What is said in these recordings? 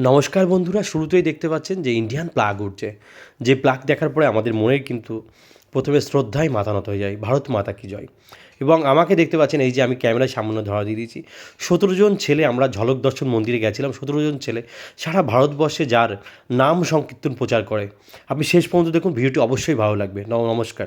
নমস্কার বন্ধুরা, শুরুতেই দেখতে পাচ্ছেন যে ইন্ডিয়ান প্লাগ উঠছে। যে প্লাগ দেখার পরে আমাদের মনের কিন্তু প্রথমে শ্রদ্ধায় মাথা নত হয়ে যায়, ভারত মাতা কি জয়? এবং আমাকে দেখতে পাচ্ছেন এই যে আমি ক্যামেরায় সামান্য ধরা দিয়ে দিয়েছি। সতেরো জন ছেলে আমরা ঝলক দর্শন মন্দিরে গেছিলাম। সতেরো জন ছেলে সারা ভারতবর্ষে যার নাম সংকীর্তন প্রচার করে। আপনি শেষ পর্যন্ত দেখুন, ভিডিওটি অবশ্যই ভালো লাগবে। নম- নমস্কার।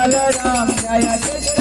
Balaram Jaya Krishna